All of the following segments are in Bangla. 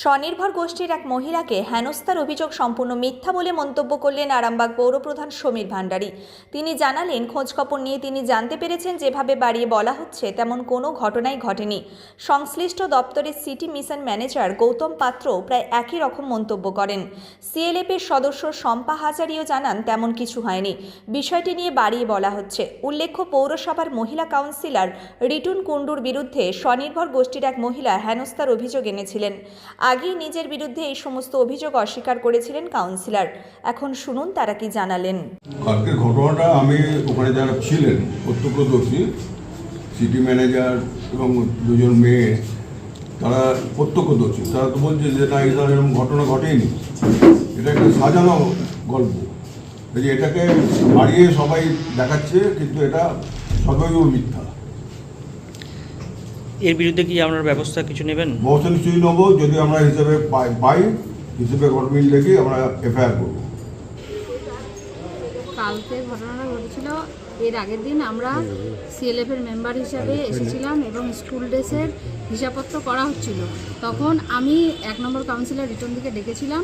স্বনির্ভর গোষ্ঠীর এক মহিলাকে হেনস্থার অভিযোগ সম্পূর্ণ মিথ্যা বলে মন্তব্য করলেন আরামবাগ পৌরপ্রধান সমীর ভান্ডারী। তিনি জানালেন, খোঁজখবর নিয়ে তিনি জানতে পেরেছেন যেভাবে বাড়িয়ে বলা হচ্ছে তেমন কোনো ঘটনাই ঘটেনি। সংশ্লিষ্ট দপ্তরের সিটি মিশন ম্যানেজার গৌতম পাত্র প্রায় একই রকম মন্তব্য করেন। সিএলএফের সদস্য শম্পা হাজারিও জানান, তেমন কিছু হয়নি। বিষয়টি নিয়ে বাড়িয়ে বলা হচ্ছে। উল্লেখ্য, পৌরসভার মহিলা কাউন্সিলর রিটুন কুণ্ডুর বিরুদ্ধে স্বনির্ভর গোষ্ঠীর এক মহিলা হেনস্থার অভিযোগ এনেছিলেন। আগেই নিজের বিরুদ্ধে এই সমস্ত অভিযোগ অস্বীকার করেছিলেন কাউন্সিলর। এখন শুনুন তারা কি জানালেন। কালকের ঘটনাটা আমি ওখানে যারা ছিলেন, প্রত্যক্ষদর্শী, সিটি ম্যানেজার এবং দুজন মেয়ে, তারা প্রত্যক্ষদর্শী। তারা তো বলছে যে না এটা এরকম ঘটনা ঘটেনি। এটা একটা সাজানো গল্প। যে এটাকে বাড়িয়ে সবাই দেখাচ্ছে, কিন্তু এটা সদৈব মিথ্যা। এর বিরুদ্ধে কি আপনার ব্যবস্থা কিছু নেবেন? ব্যবস্থা নিশ্চয়ই নেব যদি আমরা হিসেবে পাই পাই হিসেবে গভর্নমেন্ট দেখি আমরা এফআইআর করব। কালকে ঘটনাটা ঘটেছিল এর আগের দিন আমরা সিএলএফ এর মেম্বার হিসাবে এসেছিলাম এবং স্কুল ড্রেসের হিসাবপত্র করা হচ্ছিল। তখন আমি এক নম্বর কাউন্সিলর রিটন দিকে ডেকেছিলাম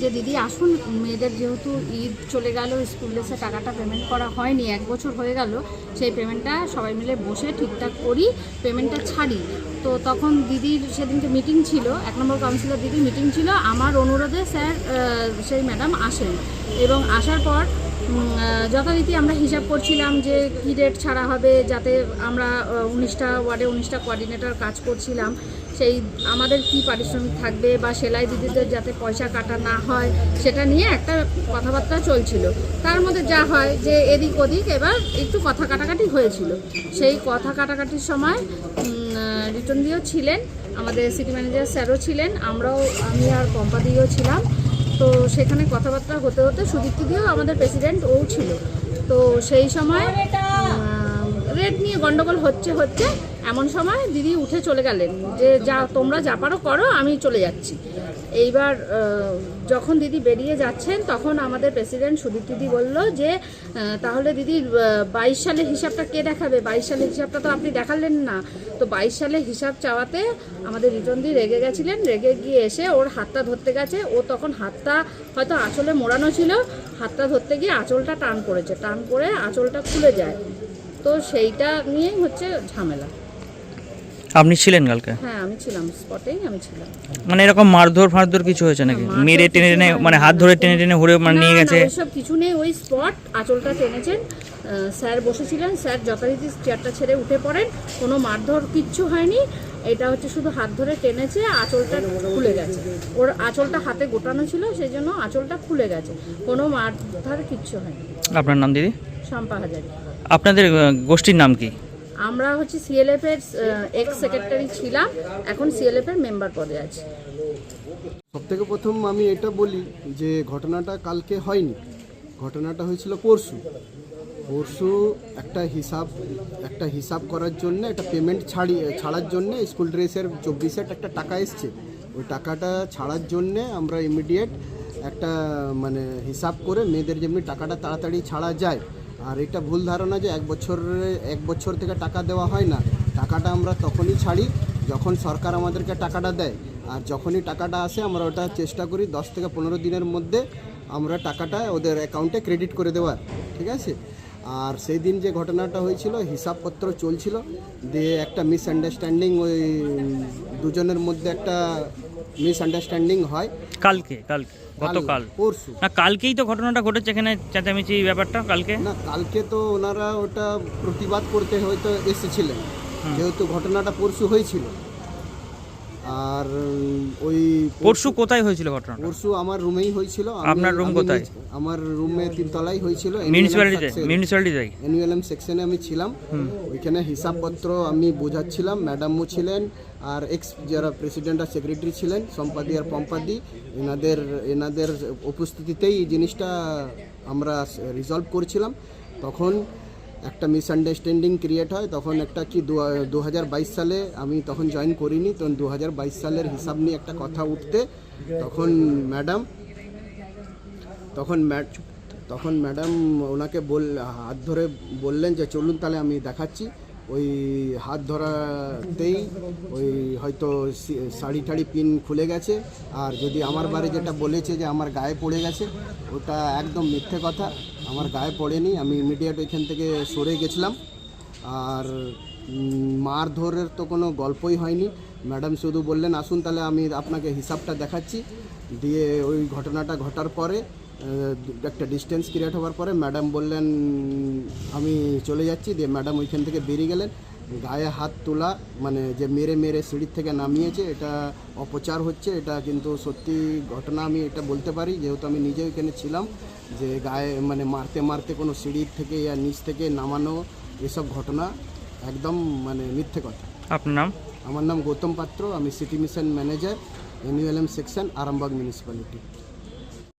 যে দিদি আসুন মেয়েদের যেহেতু ঈদ চলে গেল স্কুল ড্রেসে টাকাটা পেমেন্ট করা হয়নি এক বছর হয়ে গেল সেই পেমেন্টটা সবাই মিলে বসে ঠিকঠাক করি পেমেন্টটা ছাড়ি। তো তখন দিদির সেদিনকে মিটিং ছিল এক নম্বর কাউন্সিলর দিদির মিটিং ছিল আমার অনুরোধে স্যার সেই ম্যাডাম আসেন। এবং আসার পর যথারীতি আমরা হিসাব করছিলাম যে কী রেট ছাড়া হবে যাতে আমরা উনিশটা ওয়ার্ডে উনিশটা কোঅর্ডিনেটর কাজ করছিলাম। সেই আমাদের কি পারিশ্রমিক থাকবে বা সেলাই দিদিদের যাতে পয়সা কাটা না হয়, সেটা নিয়ে একটা কথাবার্তা চলছিল। তার মধ্যে যা হয় যে এদিক ওদিক এবার একটু কথা কাটাকাটি হয়েছিল। সেই কথা কাটাকাটির সময় রিটন দিও ছিলেন, আমাদের সিটি ম্যানেজার স্যারও ছিলেন, আমরাও, আমি আর পম্পাদিও ছিলাম। তো সেখানে কথাবার্তা হতে হতে সুদীপ্তি দিয়েও আমাদের প্রেসিডেন্ট ও ছিল। তো সেই সময় রেট নিয়ে গন্ডগোল হচ্ছে হচ্ছে এমন সময় দিদি উঠে চলে গেলেন যে, যা, তোমরা যা পারো করো, আমি চলে যাচ্ছি। এইবার যখন দিদি বেরিয়ে যাচ্ছেন, তখন আমাদের প্রেসিডেন্ট সুদীপ দিদি বলল যে তাহলে দিদি বাইশ সালের হিসাবটা কে দেখাবে? বাইশ সালের হিসাবটা তো আপনি দেখালেন না। তো বাইশ সালে হিসাব চাওয়াতে আমাদের রিটন দি রেগে গেছিলেন। রেগে গিয়ে এসে ওর হাতটা ধরতে গেছে। ও তখন হাতটা হয়তো আঁচলে মোড়ানো ছিল। হাতটা ধরতে গিয়ে আঁচলটা টান পড়েছে টান পড়ে আঁচলটা খুলে যায়। তো সেইটা নিয়েই হচ্ছে ঝামেলা। আপনি ছিলেন কালকে? হ্যাঁ আমি ছিলাম স্পটেই আমি ছিলাম। মানে এরকম মারধর ফারধর কিছু হয়েছে নাকি? মারধর মেরে টেনে টেনে মানে হাত ধরে টেনে টেনে ঘুরে মানে নিয়ে গেছে? ওইসব কিছু নেই ওই স্পট আঁচলটা টেনেছেন স্যার বসেছিলেন স্যার যথারীতি চেয়ারটা ছেড়ে উঠে পড়েন কোনো মারধর কিচ্ছু হয়নি এটা হচ্ছে শুধু হাত ধরে টেনেছে আঁচলটা খুলে গেছে। ওর আঁচলটা হাতে গোটানো ছিল সেই জন্য আঁচলটা খুলে গেছে কোনো মারধর কিচ্ছু হয়নি। আপনার নাম দিদি? শম্পা হাজারি। আপনাদের গোষ্ঠীর নাম কি? আমরা হচ্ছে সিএলএফ এর এক্স সেক্রেটারি ছিলাম, এখন সিএলএফ এর মেম্বার পদে আছি। সব থেকে প্রথম আমি এটা বলি যে ঘটনাটা কালকে হয়নি। ঘটনাটা হয়েছিল পরশু। পরশু একটা হিসাব একটা হিসাব করার জন্য, একটা পেমেন্ট ছাড়ি, ছাড়ার জন্য স্কুল ড্রেসের চব্বিশের একটা টাকা এসছে। ওই টাকাটা ছাড়ার জন্যে আমরা ইমিডিয়েট একটা মানে হিসাব করে মেয়েদের যেমনি টাকাটা তাড়াতাড়ি ছাড়া যায় আর এটা ভুল ধারণা যে এক বছরে এক বছর থেকে টাকা দেওয়া হয় না। টাকাটা আমরা তখনই ছাড়ি যখন সরকার আমাদেরকে টাকাটা দেয়। আর যখনই টাকাটা আসে, আমরা ওটা চেষ্টা করি দশ থেকে পনেরো দিনের মধ্যে আমরা টাকাটা ওদের অ্যাকাউন্টে ক্রেডিট করে দেওয়ার, ঠিক আছে? আর সেই দিন যে ঘটনাটা হয়েছিল, হিসাবপত্র চলছিল। দিয়ে একটা মিসআন্ডারস্ট্যান্ডিং ওই দুজনের মধ্যে একটা মিসআন্ডারস্ট্যান্ডিং হয়। কালকে কালকে গতকাল। পরশু। না কালকেই তো ঘটনাটা ঘটেছে এখানে চেঁচামেচি ব্যাপারটা কালকে? না কালকে তো ওনারা ওটা প্রতিবাদ করতে হয়তো এসেছিলেন। যেহেতু ঘটনাটা পরশু হয়েছিল। আর ওই পরশু কোথায় হয়েছিল ঘটনাটা? পরশু আমার রুমেই হয়েছিল আপনার রুম কোথায়? আমার রুমে তিনতলায় হয়েছিল মিউনিসিপ্যালিটিতে মিউনিসিপ্যালিটিতে অ্যানুয়াল সেকশনে আমি ছিলাম। ওইখানে হিসাবপত্র আমি বোঝাচ্ছিলাম ম্যাডামও ছিলেন আর এক্স যারা প্রেসিডেন্ট আর সেক্রেটারি ছিলেন সম্পাদি আর পম্পাদি এনাদের এনাদের উপস্থিতিতেই এই জিনিসটা আমরা রিজলভ করছিলাম। তখন একটা মিসআন্ডারস্ট্যান্ডিং ক্রিয়েট হয়, তখন একটা কি দু হাজার বাইশ সালে আমি তখন জয়েন করিনি, তখন দু হাজার বাইশ সালের হিসাব নিয়ে একটা কথা উঠতে, তখন ম্যাডাম তখন তখন ম্যাডাম ওনাকে বল, হাত ধরে বললেন যে চলুন তাহলে আমি দেখাচ্ছি। ওই হাত ধরাতেই ওই হয়তো শাড়ি টাড়ি পিন খুলে গেছে। আর যদি আমার বারে যেটা বলেছে যে আমার গায়ে পড়ে গেছে, ওটা একদম মিথ্যে কথা। আমার গায়ে পড়েনি, আমি ইমিডিয়েট ওইখান থেকে সরে গেছিলাম। আর মারধরের তো কোনো গল্পই হয়নি। ম্যাডাম শুধু বললেন, আসুন তাহলে আমি আপনাকে হিসাবটা দেখাচ্ছি। দিয়ে ওই ঘটনাটা ঘটার পরে একটা ডিস্টেন্স ক্রিয়েট হওয়ার পরে ম্যাডাম বললেন আমি চলে যাচ্ছি। দিয়ে ম্যাডাম ওইখান থেকে বেরিয়ে গেলেন। গায়ে হাত তোলা মানে যে মেরে মেরে সিঁড়ির থেকে নামিয়েছে এটা অপচার হচ্ছে। এটা কিন্তু সত্যি ঘটনা আমি এটা বলতে পারি। যেহেতু আমি নিজে ওইখানে ছিলাম যে গায়ে মানে মারতে মারতে কোনো সিঁড়ির থেকে ইয়া নিচ থেকে নামানো এসব ঘটনা একদম মানে মিথ্যে কথা। আপনার নাম? আমার নাম গৌতম পাত্র। আমি city mission manager NULM section Arambagh municipality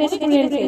রেস্টুরেন্টে